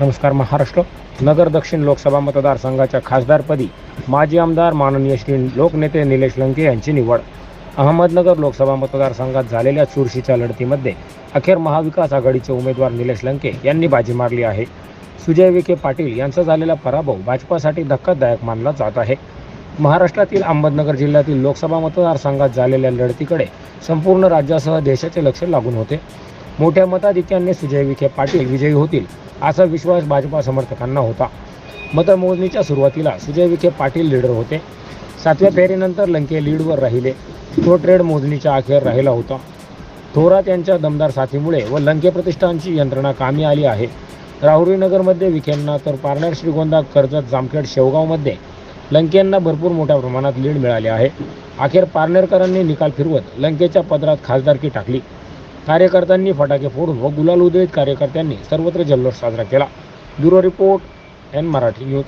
नमस्कार महाराष्ट्र. नगर दक्षिण लोकसभा मतदारसंघाच्या खासदारपदी माजी आमदार माननीय श्री लोकनेते निलेश लंके यांची निवड. अहमदनगर लोकसभा मतदारसंघात झालेल्या चुरशीच्या लढतीमध्ये अखेर महाविकास आघाडीचे उमेदवार निलेश लंके यांनी बाजी मारली आहे. सुजय विखे पाटील यांचा झालेला पराभव भाजपासाठी धक्कादायक मानला जात आहे. महाराष्ट्रातील अहमदनगर जिल्ह्यातील लोकसभा मतदारसंघात झालेल्या लढतीकडे संपूर्ण राज्यासह देशाचे लक्ष लागून होते. मोठ्या मताधिक्याने सुजय विखे पाटील विजयी होतील असा विश्वास भाजपा समर्थकांना होता. मतमोजणीच्या सुरुवातीला सुजय विखे पाटील लीडर होते. सातव्या फेरीनंतर लंके लीडवर राहिले. तो ट्रेड मोजणीच्या अखेर राहिला होता. थोरात यांच्या दमदार साथीमुळे व लंके प्रतिष्ठानची यंत्रणा कामी आली आहे. राहुरीनगरमध्ये विखेंना तर पारनेर श्रीगोंदा कर्जत जामखेड शेवगावमध्ये लंकेंना भरपूर मोठ्या प्रमाणात लीड मिळाली आहे. अखेर पारनेरकरांनी निकाल फिरवत लंकेच्या पदरात खासदारकी टाकली. कार्यकर्त्यांनी फटाके फोडून व गुलाल उधळीत कार्यकर्त्यांनी सर्वत्र जल्लोष साजरा केला. Bureau report N Marathi news.